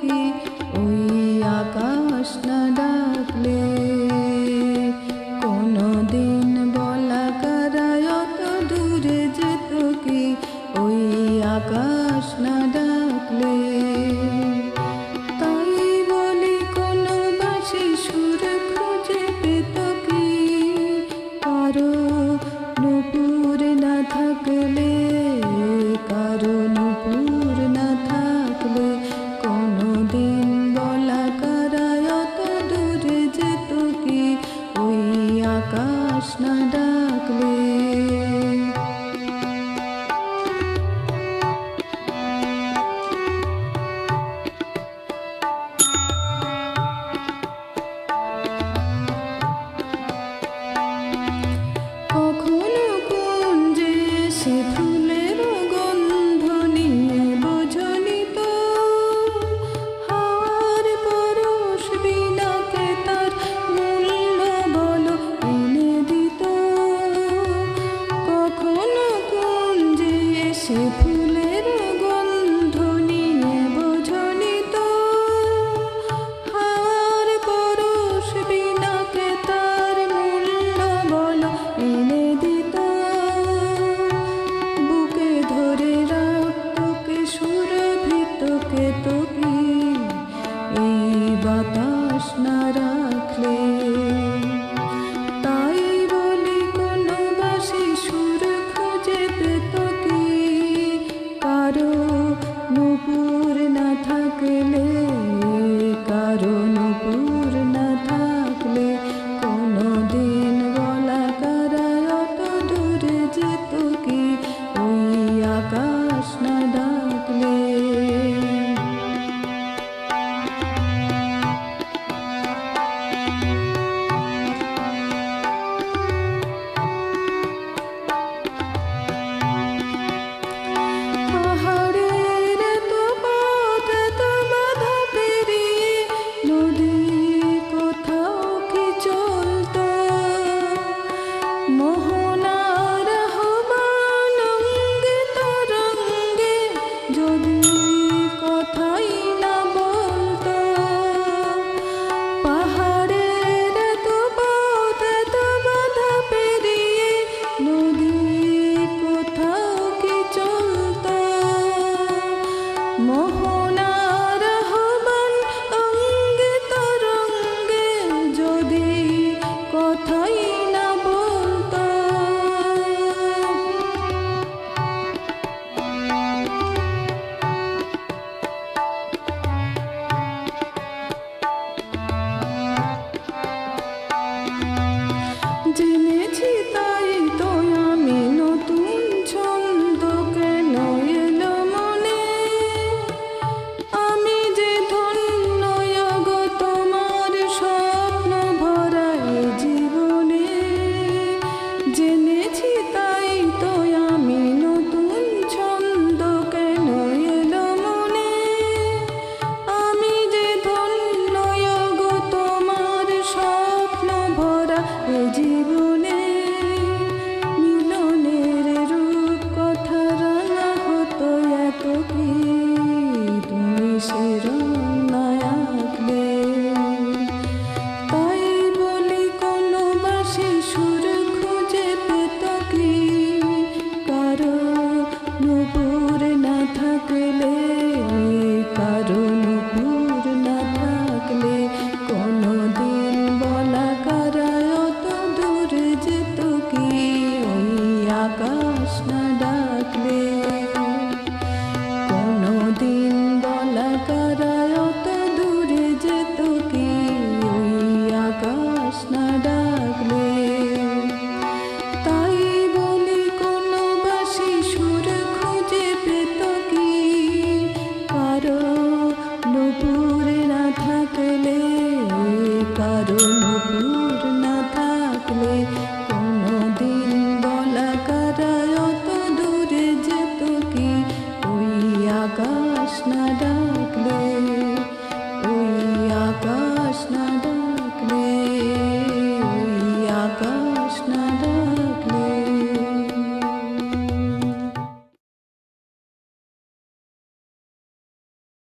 কি ওই আকাশ না ডাকলে। কোনো দিন বলা কারায় দূরে যেত কি ওই আকাশ না করুণা